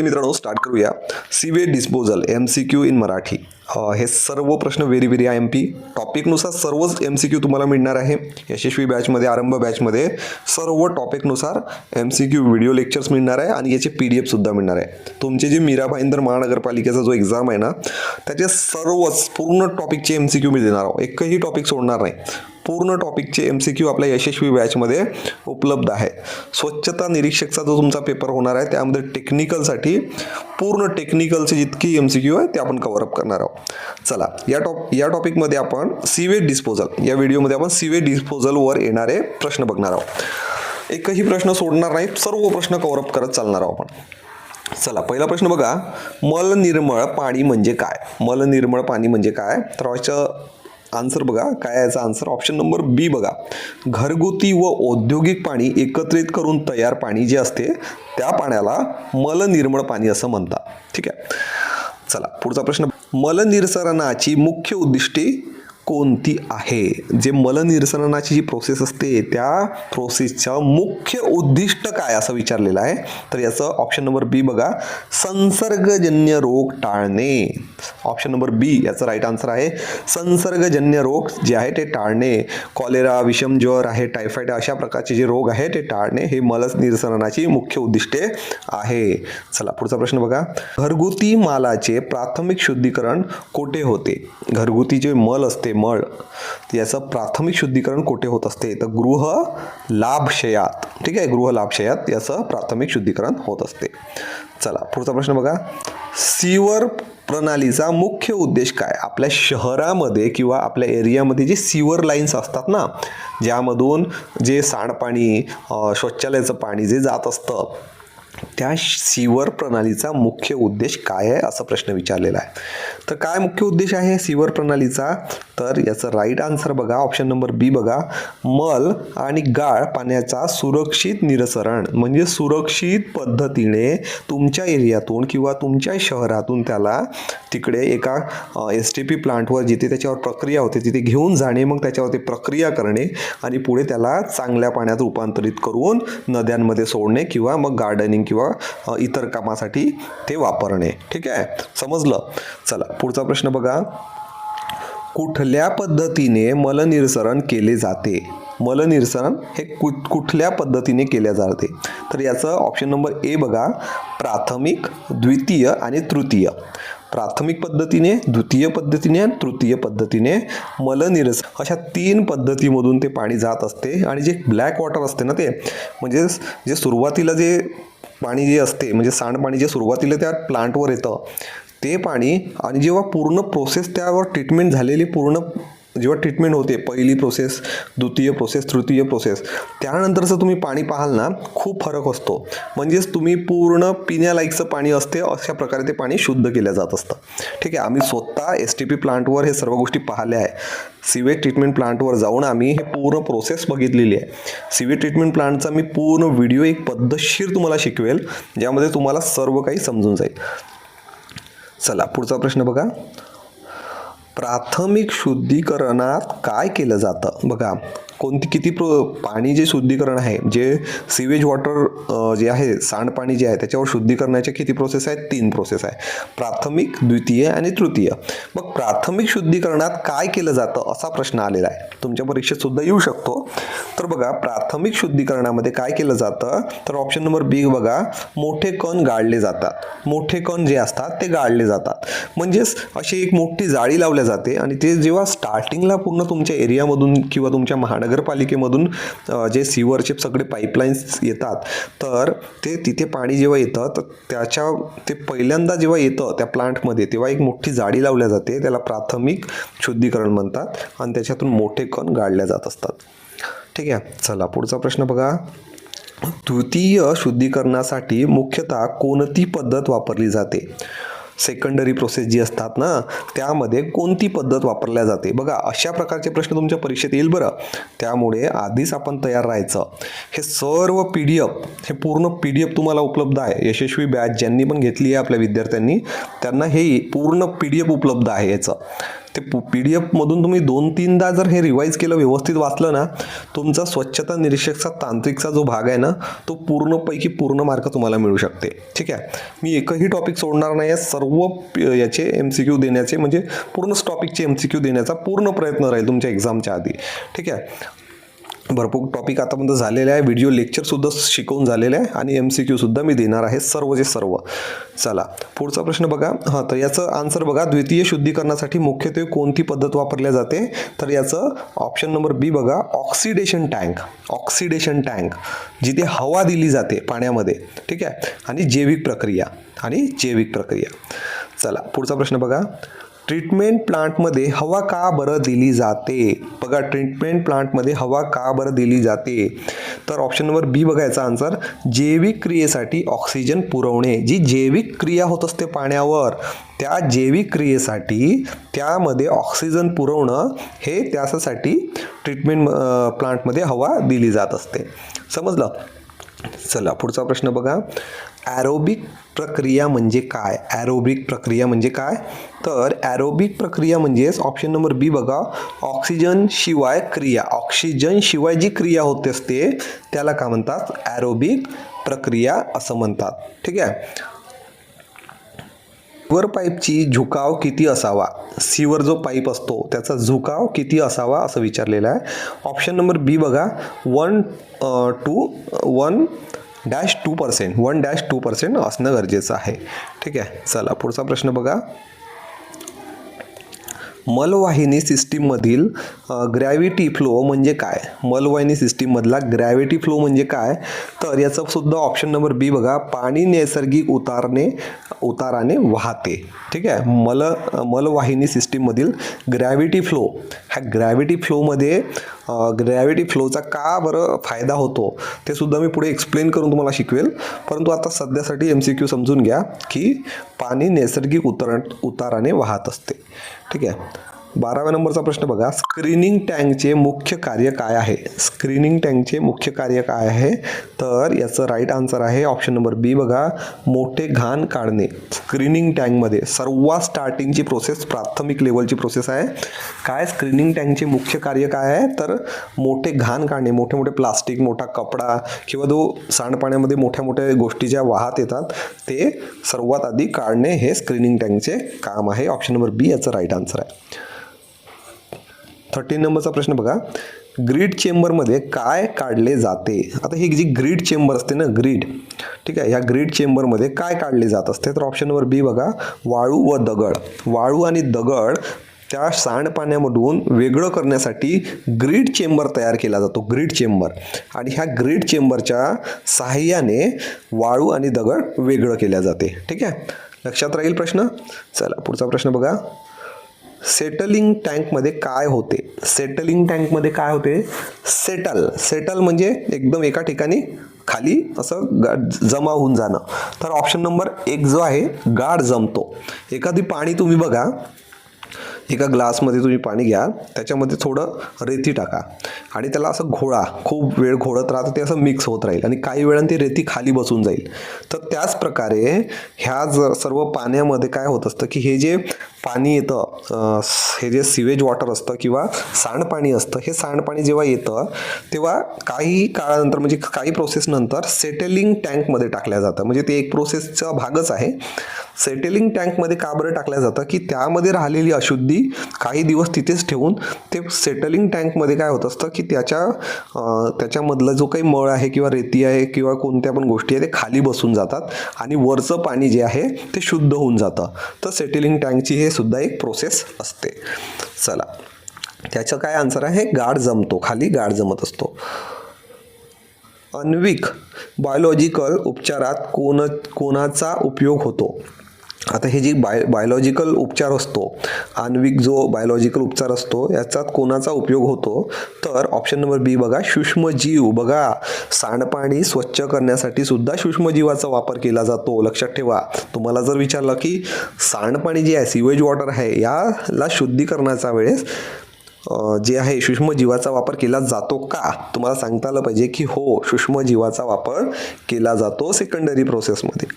मित्रांनो स्टार्ट करूया. Sewage disposal M C Q in Marathi. हे सर्व प्रश्न very very I M P टॉपिकनुसार सर्वच एम सी क्यू तुम्हाला मिळणार आहे. यशस्वी बॅचमध्ये आरंभ बॅचमध्ये सर्व टॉपिकनुसार M C Q video lectures मिळणार आहे आणि याचे पी डी एफसुद्धा मिळणार आहे. तुमचे जे मीरा भाईंदर महानगरपालिकेचा जो एक्झाम आहे ना त्याचे सर्वच पूर्ण टॉपिकचे एम सी क्यू मी देणार आहोत. एकही टॉपिक सोडणार नाही. पूर्ण टॉपिकचे एम सी क्यू आपल्या यशस्वी बॅचमध्ये उपलब्ध आहे. स्वच्छता निरीक्षकचा जो तुमचा पेपर होणार आहे त्यामध्ये टेक्निकलसाठी पूर्ण टेक्निकलचे जितकी एम सी क्यू आहे ते आपण कव्हरअप करणार आहोत. चला या टॉप या टॉपिकमध्ये आपण सीवेज डिस्पोजल या व्हिडिओमध्ये आपण सीवेज डिस्पोजलवर येणारे प्रश्न बघणार आहोत. एकही प्रश्न सोडणार नाही सर्व प्रश्न कव्हरअप करत चालणार आहोत आपण. चला पहिला प्रश्न बघा मलनिर्मळ पाणी म्हणजे काय? मलनिर्मळ पाणी म्हणजे काय? तर आन्सर बघा काय याचा आन्सर? ऑप्शन नंबर बी बघा. घरगुती व औद्योगिक पाणी एकत्रित करून तयार पाणी जे असते त्या पाण्याला मलनिर्मळ पाणी असं म्हणतात. ठीक आहे? चला पुढचा प्रश्न. मलनिर्सरणाची मुख्य उद्दिष्टे कोणती आहे? जे मलनिरसनाची जी प्रोसेस असते त्या प्रोसेसचं मुख्य उद्दिष्ट काय असं विचारलेलं आहे? तर याचं ऑप्शन नंबर बी बघा. संसर्गजन्य रोग टाळणे. ऑप्शन नंबर बी याचं राईट आन्सर आहे. संसर्गजन्य रोग जे आहे ते टाळणे. कॉलेरा विषम ज्वर आहे टायफॉइड अशा प्रकारचे जे रोग आहे ते टाळणे हे मलनिर्सरणाची मुख्य उद्दिष्टे आहे. चला पुढचा प्रश्न बघा. घरगुती मालाचे प्राथमिक शुद्धीकरण कोठे होते? घरगुती जे मल असते मळ. याचं प्राथमिक शुद्धीकरण कोठे होत असते? तर गृह लाभशयात ठीक आहे? गृह लाभशयात याचं प्राथमिक शुद्धीकरण होत असते. चला पुढचा प्रश्न बघा. सीवर प्रणालीचा मुख्य उद्देश काय? आपल्या शहरामध्ये किंवा आपल्या एरियामध्ये जे सीवर लाईन्स असतात ना ज्यामधून जे सांडपाणी शौचालयाचं पाणी जे जात असतं त्या सीवर प्रणालीचा मुख्य उद्देश काय आहे? असा प्रश्न विचारलेला आहे. तर काय मुख्य उद्देश आहे सीवर प्रणालीचा? तर याचं राईट आन्सर बघा. ऑप्शन नंबर बी बघा. मल आणि गाळ पाण्याचा सुरक्षित निरसरण म्हणजे सुरक्षित पद्धतीने तुमच्या एरियातून किंवा तुमच्या शहरातून त्याला तिकडे एका एस टी पी प्लांटवर जिथे त्याच्यावर प्रक्रिया होते तिथे घेऊन जाणे मग त्याच्यावरती प्रक्रिया करणे आणि पुढे त्याला चांगल्या पाण्यात रूपांतरित करून नद्यांमध्ये सोडणे किंवा मग गार्डनिंग किंवा इतर कामासाठी ते वापरणे. ठीक आहे? समजलं? चला पुढचा प्रश्न बघा. कुठल्या पद्धतीने मलनिर्सरण केले जाते? मलनिर्सरण हे कु कुठल्या पद्धतीने केल्या जाते? तर याचं ऑप्शन नंबर ए बघा. प्राथमिक द्वितीय आणि तृतीय. प्राथमिक पद्धतीने द्वितीय पद्धतीने आणि तृतीय पद्धतीने मलनिरस अशा तीन पद्धतीमधून ते पाणी जात असते. आणि जे ब्लॅक वॉटर असते ना ते म्हणजे जे सुरुवातीला जे पाणी जे असते म्हणजे सांडपाणी जे सुरुवातीला त्या प्लांटवर येतं ते पाणी आणि जेव्हा पूर्ण प्रोसेस त्यावर ट्रीटमेंट झालेली पूर्ण जेव्हा ट्रीटमेंट होते पहिली प्रोसेस द्वितीय प्रोसेस तृतीय प्रोसेस त्यानंतरचं तुम्ही पाणी पाहाल ना खूप फरक असतो. म्हणजेच तुम्ही पूर्ण पिण्यालायकचं पाणी असते अशा प्रकारे ते पाणी शुद्ध केलं जात असतं. ठीक आहे आम्ही स्वतः एस टी पी प्लांटवर हे सर्व गोष्टी पाहिल्या आहे. सिवेज ट्रीटमेंट प्लांटवर जाऊन आम्ही हे पूर्ण प्रोसेस बघितलेली आहे. सिवेज ट्रीटमेंट प्लांटचा मी पूर्ण व्हिडिओ एक पद्धतशीर तुम्हाला शिकवेल ज्यामध्ये तुम्हाला सर्व काही समजून जाईल. चला पुढचा प्रश्न बघा. प्राथमिक शुद्धीकरणात काय केलं जातं? बघा कोणती किती प्रो पाणी जे शुद्धीकरण आहे जे सिवेज वॉटर जे आहे सांडपाणी जे आहे त्याच्यावर शुद्धीकरणाच्या किती प्रोसेस आहेत? तीन प्रोसेस आहे. प्राथमिक द्वितीय आणि तृतीय. मग प्राथमिक शुद्धीकरणात काय केलं जातं असा प्रश्न आलेला आहे. तुमच्या परीक्षेत सुद्धा येऊ शकतो. तर बघा प्राथमिक शुद्धीकरणामध्ये काय केलं जातं? तर ऑप्शन नंबर बी बघा मोठे कण गाळले जातात. मोठे कण जे असतात ते गाळले जातात. म्हणजेच अशी एक मोठी जाळी लावल्या जाते आणि ते जेव्हा स्टार्टिंगला पूर्ण तुमच्या एरियामधून किंवा तुमच्या महानगर नगरपालिकेमधून जे सीवरचे सगळे पाईपलाईन्स येतात तर ते तिथे पाणी जेव्हा येतं तर त्याच्या ते पहिल्यांदा जेव्हा येतं त्या प्लांटमध्ये तेव्हा एक मोठी जाळी लावल्या जाते त्याला प्राथमिक शुद्धीकरण म्हणतात आणि त्याच्यातून मोठे कण गाडल्या जात असतात. ठीक आहे? चला पुढचा प्रश्न बघा. द्वितीय शुद्धीकरणासाठी मुख्यतः कोणती पद्धत वापरली जाते? सेकंडरी प्रोसेस जी असतात ना त्यामध्ये कोणती पद्धत वापरल्या जाते? बघा अशा प्रकारचे प्रश्न तुमच्या परीक्षेत येईल बरं. त्यामुळे आधीच आपण तयार राहायचं. हे सर्व पी डी एफ हे पूर्ण पी डी एफ तुम्हाला उपलब्ध आहे. यशस्वी बॅच ज्यांनी पण घेतली आहे आपल्या विद्यार्थ्यांनी त्यांना हे पूर्ण पी डी एफ उपलब्ध आहे याचं. ते पी डी एफमधून तुम्ही दोन तीनदा जर हे रिवाईज केलं व्यवस्थित वाचलं ना तुमचा स्वच्छता निरीक्षकचा तांत्रिकचा जो भाग आहे ना तो पूर्णपैकी पूर्ण मार्क तुम्हाला मिळू शकते. ठीक आहे? मी एकही टॉपिक सोडणार नाही आहे. सर्व याचे एम सी क्यू देण्याचे म्हणजे पूर्णच टॉपिकचे एम सी क्यू देण्याचा पूर्ण प्रयत्न राहील तुमच्या एक्झामच्या आधी. ठीक आहे? भरपूर टॉपिक आतापर्यंत झालेले आहे. व्हिडिओ लेक्चरसुद्धा शिकवून झालेले आहे. आणि एम सी क्यूसुद्धा मी देणार आहे सर्वचे सर्व. चला पुढचा प्रश्न बघा. हां तर याचं आन्सर बघा. द्वितीय शुद्धीकरणासाठी मुख्यत्वे कोणती पद्धत वापरल्या जाते? तर याचं ऑप्शन नंबर बी बघा. ऑक्सिडेशन टँक ऑक्सिडेशन टँक जिथे हवा दिली जाते पाण्यामध्ये. ठीक आहे? आणि जैविक प्रक्रिया. आणि जैविक प्रक्रिया. चला पुढचा प्रश्न बघा. ट्रीटमेंट प्लांटमध्ये हवा का बरं दिली जाते? बघा ट्रीटमेंट प्लांटमध्ये हवा का बरं दिली जाते? तर ऑप्शन नंबर बी बघायचा आन्सर जैविक क्रियेसाठी ऑक्सिजन पुरवणे. जी जैविक क्रिया होत असते पाण्यावर त्या जैविक क्रियेसाठी त्यामध्ये ऑक्सिजन पुरवणं हे त्यासाठी ट्रीटमेंट प्लांटमध्ये हवा दिली जात असते. समजलं? चला पुढचा प्रश्न बघा. ॲरोबिक प्रक्रिया म्हणजे काय? ॲरोबिक प्रक्रिया म्हणजे काय? तर ॲरोबिक प्रक्रिया म्हणजेच ऑप्शन नंबर बी बघा. ऑक्सिजन शिवाय क्रिया. ऑक्सिजन शिवाय जी क्रिया होते असते त्याला काय म्हणतात? ॲरोबिक प्रक्रिया असं म्हणतात. ठीक आहे? सिवर पाईपची झुकाव किती असावा? सिवर जो पाईप असतो त्याचा झुकाव किती असावा असं विचारलेलं आहे. ऑप्शन नंबर बी बघा. One two one dash two percent one dash two percent असणं गरजेचं आहे. ठीक आहे? चला पुढचा प्रश्न बघा. मलवाहिनी सिस्टीममधील ग्रॅव्हिटी फ्लो म्हणजे काय? मलवाहिनी सिस्टीममधला ग्रॅव्हिटी फ्लो म्हणजे काय? तर याचं सुद्धा ऑप्शन नंबर बी बघा. पाणी नैसर्गिक उतारणे उताराने वाहते. ठीक आहे? मल मलवाहिनी सिस्टीममधील ग्रॅव्हिटी फ्लो ह्या ग्रॅव्हिटी फ्लोमध्ये ग्रॅव्हिटी फ्लोचा का बरं फायदा होतो? ते सुद्धा मी पुढे एक्सप्लेन करून तुम्हाला शिकवेल. परंतु आता सध्यासाठी एम सी क्यू समजून घ्या की पाणी नैसर्गिक उतर उताराने वाहत असते. ठीक आहे. बाराव्या नंबरचा प्रश्न बघा. स्क्रीनिंग टँकचे मुख्य कार्य काय आहे? स्क्रीनिंग टँकचे मुख्य कार्य काय आहे? तर याचं राईट आन्सर आहे. ऑप्शन नंबर बी बघा. मोठे घाण काढणे. स्क्रीनिंग टँकमध्ये सर्वात स्टार्टिंगची प्रोसेस प्राथमिक लेवलची प्रोसेस आहे. काय? स्क्रीनिंग टँकचे मुख्य कार्य काय आहे? तर मोठे घाण काढणे. मोठे मोठे प्लास्टिक मोठा कपडा किंवा जो सांडपाण्यामध्ये मोठ्या मोठ्या गोष्टी ज्या वाहत येतात ते सर्वात आधी काढणे हे स्क्रीनिंग टँकचे काम आहे. ऑप्शन नंबर बी याचं राईट आन्सर आहे. थर्टीन नंबरचा प्रश्न बघा. ग्रीड चेंबरमध्ये काय काढले जाते? आता ही जी ग्रीड चेंबर असते ना ग्रीड ठीक आहे ह्या ग्रीड चेंबरमध्ये काय काढले जात असते? तर ऑप्शनवर बी बघा. वाळू व दगड. वाळू आणि दगड त्या सांडपाण्यामधून वेगळं करण्यासाठी ग्रीड चेंबर तयार केला जातो ग्रीड चेंबर. आणि ह्या ग्रीड चेंबरच्या सहाय्याने वाळू आणि दगड वेगळं केल्या जाते. ठीक आहे? लक्षात राहील प्रश्न? चला पुढचा प्रश्न बघा. सेटलिंग टँकमध्ये काय होते? सेटलिंग टँकमध्ये काय होते? सेटल. सेटल म्हणजे एकदम एका ठिकाणी खाली असं जमा होऊन जाणं. तर ऑप्शन नंबर एक जो आहे गाढ जमतो. एखादी पाणी तुम्ही बघा. एका ग्लासमध्ये तुम्ही पाणी घ्या त्याच्यामध्ये थोडं रेती टाका. आणि त्याला असं घोळा खूप वेळ घोळत राहतं ते असं मिक्स होत राहील. आणि काही वेळानं ती रेती खाली बसून जाईल. तर त्याच प्रकारे ह्या ज सर्व पाण्यामध्ये काय होत असतं की हे जे पाणी येतं हे जे सिवेज वॉटर असतं किंवा सांडपाणी असतं हे सांडपाणी जेव्हा येतं तेव्हा काही काळानंतर म्हणजे काही प्रोसेसनंतर सेटलिंग टँकमध्ये टाकल्या जातं. म्हणजे ते एक प्रोसेसचा भागच आहे. सेटलिंग टँकमध्ये का बरं टाकल्या जातं? की त्यामध्ये राहिलेली अशुद्धी काही दिवस तिथेच ठेवून ते सेटलिंग टँकमध्ये काय होत असतं की त्याच्या त्याच्यामधला जो काही मळ आहे किंवा रेती आहे किंवा कोणत्या पण गोष्टी आहे ते खाली बसून जातात आणि वरचं पाणी जे आहे ते शुद्ध होऊन जातं. तर सेटलिंग टँकची हे सुद्धा एक प्रोसेस असते. चला. त्याचं काय आन्सर आहे? गाढ जमतो. खाली गाड जमत असतो. अन्विक बायोलॉजिकल उपचारात कोण कोणाचा उपयोग होतो? आता हे जी बाय बायोलॉजिकल उपचार असतो आण्विक जो बायोलॉजिकल उपचार असतो याचा कोणाचा उपयोग होतो? तर ऑप्शन नंबर बी बघा सूक्ष्मजीव. बघा सांडपाणी स्वच्छ करण्यासाठी सुद्धा सूक्ष्मजीवाचा वापर केला जातो. लक्षात ठेवा. तुम्हाला जर विचारलं की सांडपाणी जे आहे सिवेज वॉटर आहे याला शुद्धीकरणाचा वेळेस जे आहे सूक्ष्मजीवाचा वापर केला जातो का? तुम्हाला सांगता आलं पाहिजे की हो सूक्ष्मजीवाचा वापर केला जातो सेकंडरी प्रोसेसमध्ये